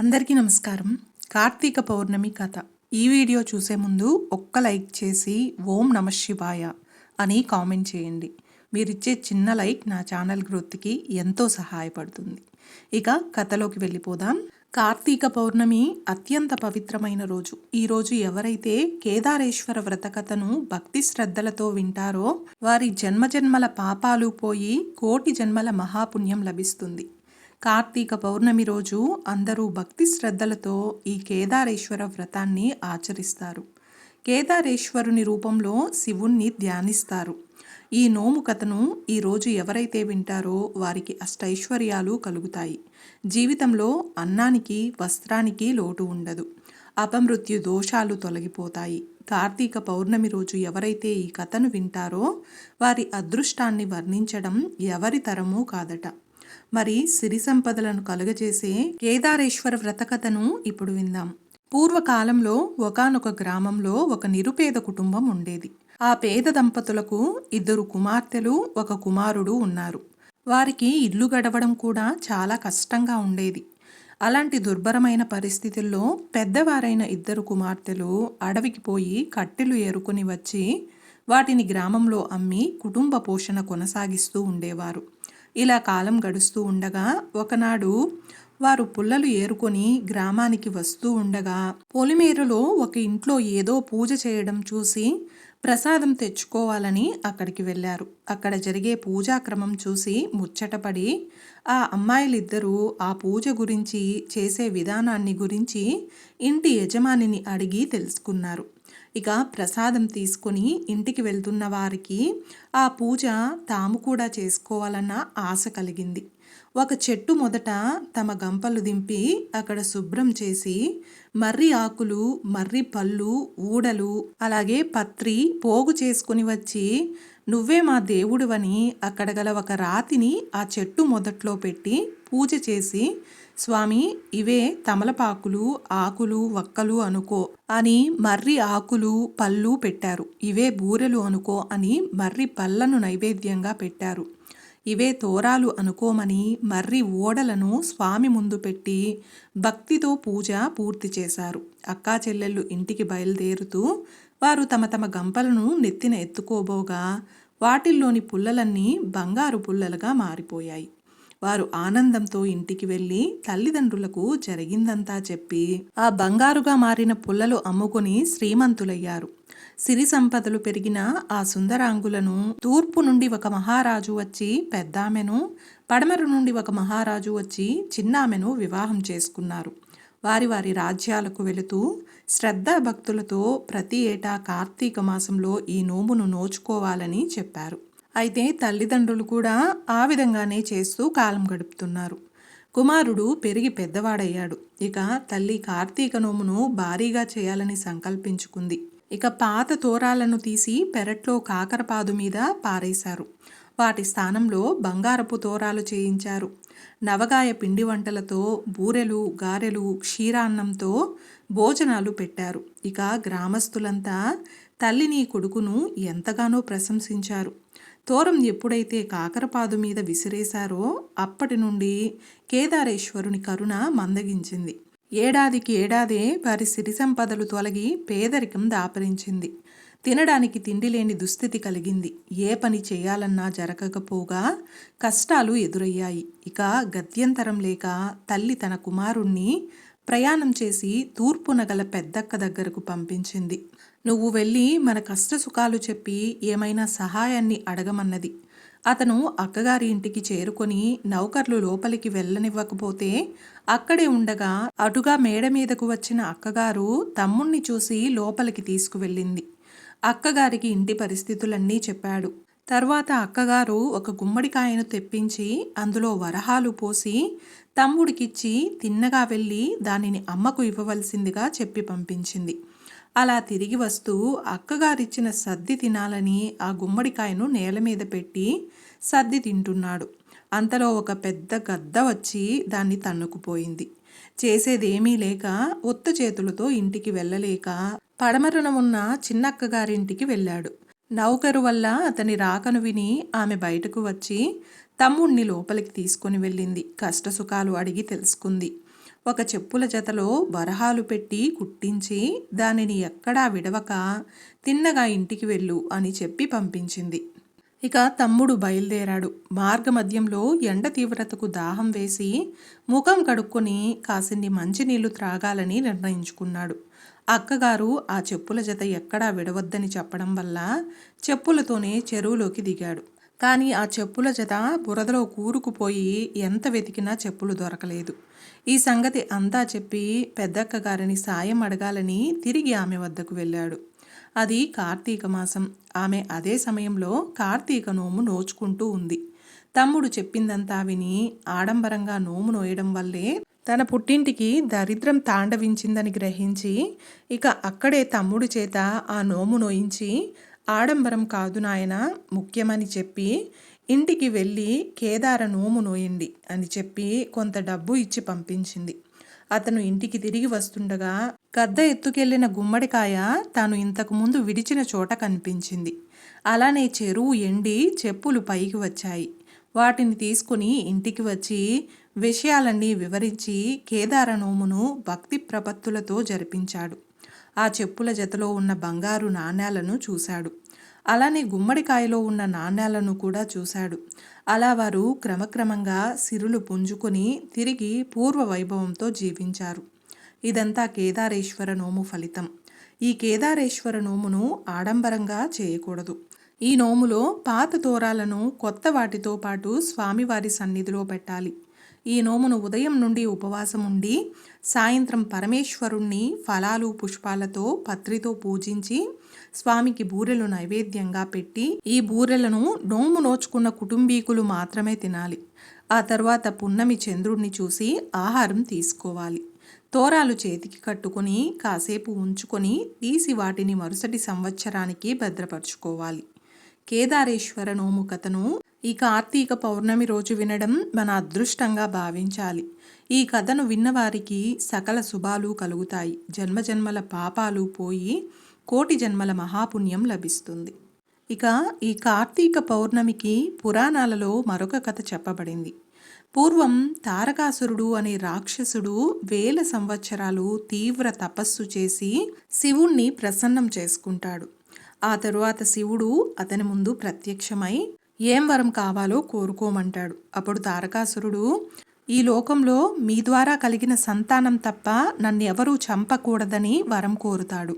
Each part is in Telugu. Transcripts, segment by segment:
అందరికీ నమస్కారం. కార్తీక పౌర్ణమి కథ. ఈ వీడియో చూసే ముందు ఒక్క లైక్ చేసి ఓం నమ శివాయ అని కామెంట్ చేయండి. మీరిచ్చే చిన్న లైక్ నా ఛానల్ గ్రోత్కి ఎంతో సహాయపడుతుంది. ఇక కథలోకి వెళ్ళిపోదాం. కార్తీక పౌర్ణమి అత్యంత పవిత్రమైన రోజు. ఈ రోజు ఎవరైతే కేదారేశ్వర వ్రత కథను భక్తి శ్రద్ధలతో వింటారో వారి జన్మజన్మల పాపాలు పోయి కోటి జన్మల మహాపుణ్యం లభిస్తుంది. కార్తీక పౌర్ణమి రోజు అందరూ భక్తి శ్రద్ధలతో ఈ కేదారేశ్వర వ్రతాన్ని ఆచరిస్తారు. కేదారేశ్వరుని రూపంలో శివుణ్ణి ధ్యానిస్తారు. ఈ నోము కథను ఈరోజు ఎవరైతే వింటారో వారికి అష్టైశ్వర్యాలు కలుగుతాయి. జీవితంలో అన్నానికి వస్త్రానికి లోటు ఉండదు. అపమృత్యు దోషాలు తొలగిపోతాయి. కార్తీక పౌర్ణమి రోజు ఎవరైతే ఈ కథను వింటారో వారి అదృష్టాన్ని వర్ణించడం ఎవరి తరమూ కాదట. మరి సిరి సంపదలను కలుగజేసే కేదారేశ్వర వ్రతకథను ఇప్పుడు విందాం. పూర్వకాలంలో ఒకనొక గ్రామంలో ఒక నిరుపేద కుటుంబం ఉండేది. ఆ పేద దంపతులకు ఇద్దరు కుమార్తెలు ఒక కుమారుడు ఉన్నారు. వారికి ఇల్లు గడవడం కూడా చాలా కష్టంగా ఉండేది. అలాంటి దుర్భరమైన పరిస్థితుల్లో పెద్దవారైన ఇద్దరు కుమార్తెలు అడవికి పోయి కట్టెలు ఏరుకొని వచ్చి వాటిని గ్రామంలో అమ్మి కుటుంబ పోషణ కొనసాగిస్తూ ఉండేవారు. ఇలా కాలం గడుస్తూ ఉండగా ఒకనాడు వారు పుల్లలు ఏరుకొని గ్రామానికి వస్తూ ఉండగా పొలిమేరులో ఒక ఇంట్లో ఏదో పూజ చేయడం చూసి ప్రసాదం తెచ్చుకోవాలని అక్కడికి వెళ్ళారు. అక్కడ జరిగే పూజాక్రమం చూసి ముచ్చటపడి ఆ అమ్మాయిలిద్దరూ ఆ పూజ గురించి చేసే విధానాన్ని గురించి ఇంటి యజమానిని అడిగి తెలుసుకున్నారు. ఇక ప్రసాదం తీసుకొని ఇంటికి వెళ్తున్న వారికి ఆ పూజ తాము కూడా చేసుకోవాలన్న ఆశ కలిగింది. ఒక చెట్టు మొదట తమ గంపలు దింపి అక్కడ శుభ్రం చేసి మర్రి ఆకులు మర్రి పళ్ళు ఊడలు అలాగే పత్రి పోగు చేసుకుని వచ్చి నువ్వే మా దేవుడువని అక్కడ గల ఒక రాతిని ఆ చెట్టు మొదట్లో పెట్టి పూజ చేసి స్వామి ఇవే తమలపాకులు ఆకులు వక్కలు అనుకో అని మర్రి ఆకులు పళ్ళు పెట్టారు. ఇవే బూరెలు అనుకో అని మర్రి పళ్ళను నైవేద్యంగా పెట్టారు. ఇవే తోరాలు అనుకోమని మర్రి ఓడలను స్వామి ముందు పెట్టి భక్తితో పూజ పూర్తి చేశారు. అక్కా చెల్లెళ్ళు ఇంటికి బయలుదేరుతూ వారు తమ తమ గంపలను నెత్తిన ఎత్తుకోబోగా వాటిల్లోని పుల్లలన్నీ బంగారు పుల్లలుగా మారిపోయాయి. వారు ఆనందంతో ఇంటికి వెళ్ళి తల్లిదండ్రులకు జరిగిందంతా చెప్పి ఆ బంగారుగా మారిన పుల్లలు అమ్ముకుని శ్రీమంతులయ్యారు. సిరి సంపదలు పెరిగిన ఆ సుందరాంగులను తూర్పు నుండి ఒక మహారాజు వచ్చి పెద్దామెను పడమర నుండి ఒక మహారాజు వచ్చి చిన్నామెను వివాహం చేసుకున్నారు. వారి వారి రాజ్యాలకు వెళుతూ శ్రద్ధాభక్తులతో ప్రతి ఏటా కార్తీక మాసంలో ఈ నోమును నోచుకోవాలని చెప్పారు. అయితే తల్లిదండ్రులు కూడా ఆ విధంగానే చేస్తూ కాలం గడుపుతున్నారు. కుమారుడు పెరిగి పెద్దవాడయ్యాడు. ఇక తల్లి కార్తీక నోమును భారీగా చేయాలని సంకల్పించుకుంది. ఇక పాత తోరాలను తీసి పెరట్లో కాకరపాదు మీద పారేశారు. వాటి స్థానంలో బంగారపు తోరాలు చేయించారు. నవగాయ పిండి వంటలతో బూరెలు గారెలు క్షీరాన్నంతో భోజనాలు పెట్టారు. ఇక గ్రామస్తులంతా తల్లిని కొడుకును ఎంతగానో ప్రశంసించారు. తోరం ఎప్పుడైతే కాకరపాదు మీద విసిరేశారో అప్పటి నుండి కేదారేశ్వరుని కరుణ మందగించింది. ఏడాదికి ఏడాదే వారి సిరి సంపదలు తొలగి పేదరికం దాపరించింది. తినడానికి తిండి లేని దుస్థితి కలిగింది. ఏ పని చేయాలన్నా జరగకపోగా కష్టాలు ఎదురయ్యాయి. ఇక గత్యంతరం లేక తల్లి తన కుమారుణ్ణి ప్రయాణం చేసి తూర్పున గల పెద్దక్క దగ్గరకు పంపించింది. నువ్వు వెళ్ళి మన కష్ట సుఖాలు చెప్పి ఏమైనా సహాయాన్ని అడగమన్నది. అతను అక్కగారి ఇంటికి చేరుకొని నౌకర్లు లోపలికి వెళ్ళనివ్వకపోతే అక్కడే ఉండగా అటుగా మేడ మీదకు వచ్చిన అక్కగారు తమ్ముణ్ణి చూసి లోపలికి తీసుకువెళ్ళింది. అక్కగారికి ఇంటి పరిస్థితులన్నీ చెప్పాడు. తర్వాత అక్కగారు ఒక గుమ్మడికాయను తెప్పించి అందులో వరహాలు పోసి తమ్ముడికిచ్చి తిన్నగా వెళ్ళి దానిని అమ్మకు ఇవ్వవలసిందిగా చెప్పి పంపించింది. అలా తిరిగి వస్తూ అక్కగారిచ్చిన సద్ది తినాలని ఆ గుమ్మడికాయను నేల మీద పెట్టి సద్ది తింటున్నాడు. అంతలో ఒక పెద్ద గద్ద వచ్చి దాన్ని తన్నుకుపోయింది. చేసేదేమీ లేక ఒత్త చేతులతో ఇంటికి వెళ్ళలేక పడమరన ఉన్న చిన్నక్కగారింటికి వెళ్ళాడు. నౌకరు వల్ల అతని రాకను విని ఆమె బయటకు వచ్చి తమ్ముణ్ణి లోపలికి తీసుకొని వెళ్ళింది. కష్టసుఖాలు అడిగి తెలుసుకుంది. ఒక చెప్పుల జతలో వరహాలు పెట్టి కుట్టించి దానిని ఎక్కడా విడవక తిన్నగా ఇంటికి వెళ్ళు అని చెప్పి పంపించింది. ఇక తమ్ముడు బయలుదేరాడు. మార్గమధ్యంలో ఎండ తీవ్రతకు దాహం వేసి ముఖం కడుక్కొని కాసిన్ని మంచినీళ్ళు త్రాగాలని నిర్ణయించుకున్నాడు. అక్కగారు ఆ చెప్పుల జత ఎక్కడా విడవద్దని చెప్పడం వల్ల చెప్పులతోనే చెరువులోకి దిగాడు. కానీ ఆ చెప్పుల జత బురదలో కూరుకుపోయి ఎంత వెతికినా చెప్పులు దొరకలేదు. ఈ సంగతి అంతా చెప్పి పెద్దక్క గారిని సాయం అడగాలని తిరిగి ఆమె వద్దకు వెళ్ళాడు. అది కార్తీక మాసం. ఆమె అదే సమయంలో కార్తీక నోము నోచుకుంటూ ఉంది. తమ్ముడు చెప్పిందంతా విని ఆడంబరంగా నోము నోయడం వల్లే తన పుట్టింటికి దరిద్రం తాండవించిందని గ్రహించి ఇక అక్కడే తమ్ముడి చేత ఆ నోము నోయించి ఆడంబరం కాదు నాయన ముఖ్యమని చెప్పి ఇంటికి వెళ్ళి కేదార నోము నోయండి అని చెప్పి కొంత డబ్బు ఇచ్చి పంపించింది. అతను ఇంటికి తిరిగి వస్తుండగా గద్ద ఎత్తుకెళ్ళిన గుమ్మడికాయ తాను ఇంతకు ముందు విడిచిన చోట కనిపించింది. అలానే చెరువు ఎండి చెప్పులు పైకి వచ్చాయి. వాటిని తీసుకుని ఇంటికి వచ్చి విషయాలన్నీ వివరించి కేదార నోమును భక్తి ప్రపత్తులతో జరిపించాడు. ఆ చెప్పుల జతలో ఉన్న బంగారు నాణ్యాలను చూశాడు. అలానే గుమ్మడికాయలో ఉన్న నాణ్యాలను కూడా చూశాడు. అలా వారు క్రమక్రమంగా సిరులు పుంజుకొని తిరిగి పూర్వ వైభవంతో జీవించారు. ఇదంతా కేదారేశ్వర నోము ఫలితం. ఈ కేదారేశ్వర నోమును ఆడంబరంగా చేయకూడదు. ఈ నోములో పాత తోరాలను కొత్త వాటితో పాటు స్వామివారి సన్నిధిలో పెట్టాలి. ఈ నోమును ఉదయం నుండి ఉపవాసం ఉండి సాయంత్రం పరమేశ్వరుణ్ణి ఫలాలు పుష్పాలతో పత్రితో పూజించి స్వామికి బూరెలు నైవేద్యంగా పెట్టి ఈ బూరెలను నోము నోచుకున్న కుటుంబీకులు మాత్రమే తినాలి. ఆ తర్వాత పున్నమి చంద్రుణ్ణి చూసి ఆహారం తీసుకోవాలి. తోరాలు చేతికి కట్టుకుని కాసేపు ఉంచుకొని తీసి వాటిని మరుసటి సంవత్సరానికి భద్రపరుచుకోవాలి. కేదారేశ్వర నోము కథను ఈ కార్తీక పౌర్ణమి రోజు వినడం మన అదృష్టంగా భావించాలి. ఈ కథను విన్నవారికి సకల శుభాలు కలుగుతాయి. జన్మజన్మల పాపాలు పోయి కోటి జన్మల మహాపుణ్యం లభిస్తుంది. ఇక ఈ కార్తీక పౌర్ణమికి పురాణాలలో మరొక కథ చెప్పబడింది. పూర్వం తారకాసురుడు అనే రాక్షసుడు వేల సంవత్సరాలు తీవ్ర తపస్సు చేసి శివుణ్ణి ప్రసన్నం చేసుకుంటాడు. ఆ తరువాత శివుడు అతని ముందు ప్రత్యక్షమై ఏం వరం కావాలో కోరుకోమంటాడు. అప్పుడు తారకాసురుడు ఈ లోకంలో మీ ద్వారా కలిగిన సంతానం తప్ప నన్నెవరూ చంపకూడదని వరం కోరుతాడు.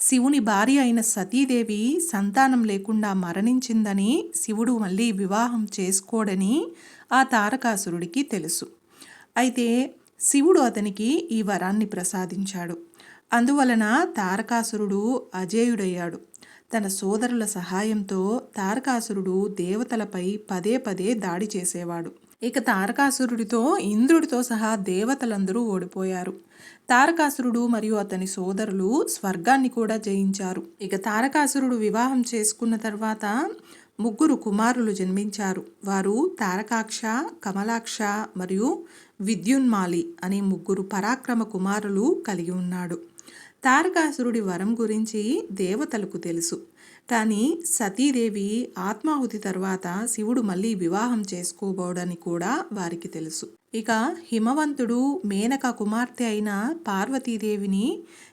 శివుని భార్య అయిన సతీదేవి సంతానం లేకుండా మరణించిందని శివుడు మళ్ళీ వివాహం చేసుకోడని ఆ తారకాసురుడికి తెలుసు. అయితే శివుడు అతనికి ఈ వరాన్ని ప్రసాదించాడు. అందువలన తారకాసురుడు అజేయుడయ్యాడు. తన సోదరుల సహాయంతో తారకాసురుడు దేవతలపై పదే పదే దాడి చేసేవాడు. ఇక తారకాసురుడితో ఇంద్రుడితో సహా దేవతలందరూ ఓడిపోయారు. తారకాసురుడు మరియు అతని సోదరులు స్వర్గాన్ని కూడా జయించారు. ఇక తారకాసురుడు వివాహం చేసుకున్న తర్వాత ముగ్గురు కుమారులు జన్మించారు. వారు తారకాక్ష కమలాక్ష మరియు విద్యున్మాలి అనే ముగ్గురు పరాక్రమ కుమారులు కలిగి ఉన్నాడు. తారకాసురుడి వరం గురించి దేవతలకు తెలుసు. కానీ సతీదేవి ఆత్మాహుతి తర్వాత శివుడు మళ్ళీ వివాహం చేసుకోబోడని కూడా వారికి తెలుసు. ఇక హిమవంతుడు మేనక కుమార్తె అయిన పార్వతీదేవిని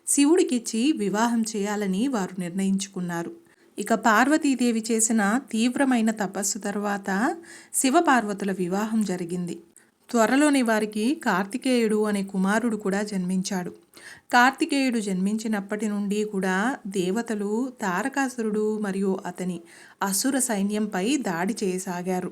శివుడికిచ్చి వివాహం చేయాలని వారు నిర్ణయించుకున్నారు. ఇక పార్వతీదేవి చేసిన తీవ్రమైన తపస్సు తర్వాత శివపార్వతుల వివాహం జరిగింది. త్వరలోని వారికి కార్తికేయుడు అనే కుమారుడు కూడా జన్మించాడు. కార్తికేయుడు జన్మించినప్పటి నుండి కూడా దేవతలు తారకాసురుడు మరియు అతని అసుర సైన్యంపై దాడి చేయసాగారు.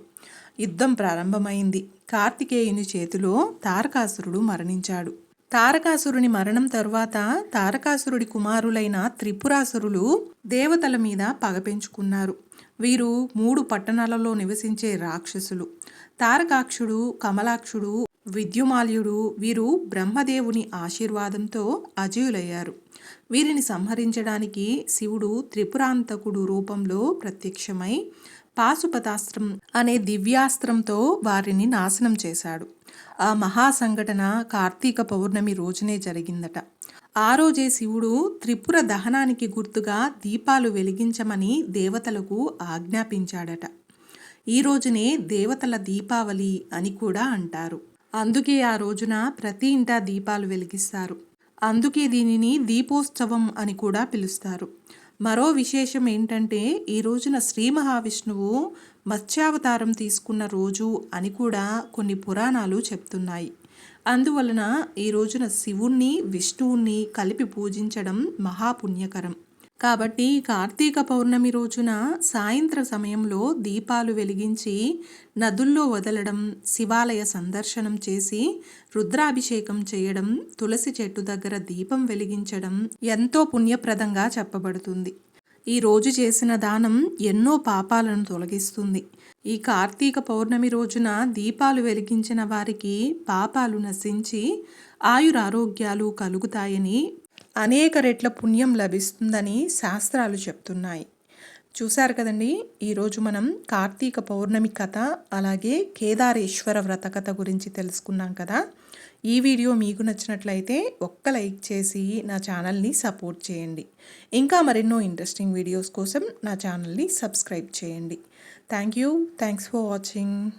యుద్ధం ప్రారంభమైంది. కార్తికేయుని చేతిలో తారకాసురుడు మరణించాడు. తారకాసురుని మరణం తరువాత తారకాసురుడి కుమారులైన త్రిపురాసురులు దేవతల మీద పగ పెంచుకున్నారు. వీరు మూడు పట్టణాలలో నివసించే రాక్షసులు. తారకాక్షుడు కమలాక్షుడు విద్యుమాల్యుడు వీరు బ్రహ్మదేవుని ఆశీర్వాదంతో అజయులయ్యారు. వీరిని సంహరించడానికి శివుడు త్రిపురాంతకుడు రూపంలో ప్రత్యక్షమై పాశుపతాస్త్రం అనే దివ్యాస్త్రంతో వారిని నాశనం చేశాడు. ఆ మహా సంఘటన కార్తీక పౌర్ణమి రోజునే జరిగిందట. ఆ రోజే శివుడు త్రిపుర దహనానికి గుర్తుగా దీపాలు వెలిగించమని దేవతలకు ఆజ్ఞాపించాడట. ఈ రోజునే దేవతల దీపావళి అని కూడా అంటారు. అందుకే ఆ రోజున ప్రతి ఇంటా దీపాలు వెలిగిస్తారు. అందుకే దీనిని దీపోత్సవం అని కూడా పిలుస్తారు. మరో విశేషం ఏంటంటే ఈ రోజున శ్రీ మహావిష్ణువు మత్స్యావతారం తీసుకున్న రోజు అని కూడా కొన్ని పురాణాలు చెప్తున్నాయి. అందువలన ఈ రోజున శివుణ్ణి విష్ణువుని కలిపి పూజించడం మహాపుణ్యకరం. కాబట్టి కార్తీక పౌర్ణమి రోజున సాయంత్ర సమయంలో దీపాలు వెలిగించి నదుల్లో వదలడం శివాలయ సందర్శనం చేసి రుద్రాభిషేకం చేయడం తులసి చెట్టు దగ్గర దీపం వెలిగించడం ఎంతో పుణ్యప్రదంగా చెప్పబడుతుంది. ఈ రోజు చేసిన దానం ఎన్నో పాపాలను తొలగిస్తుంది. ఈ కార్తీక పౌర్ణమి రోజున దీపాలు వెలిగించిన వారికి పాపాలు నశించి ఆయురారోగ్యాలు కలుగుతాయని అనేక రెట్ల పుణ్యం లభిస్తుందని శాస్త్రాలు చెప్తున్నాయి. చూశారు కదండి? ఈరోజు మనం కార్తీక పౌర్ణమి కథ అలాగే కేదారేశ్వర వ్రత కథ గురించి తెలుసుకున్నాం కదా? ఈ వీడియో మీకు నచ్చినట్లయితే ఒక్క లైక్ చేసి నా ఛానల్ని సపోర్ట్ చేయండి. ఇంకా మరెన్నో ఇంట్రెస్టింగ్ వీడియోస్ కోసం నా ఛానల్ని సబ్స్క్రైబ్ చేయండి. Thank you. Thanks for watching.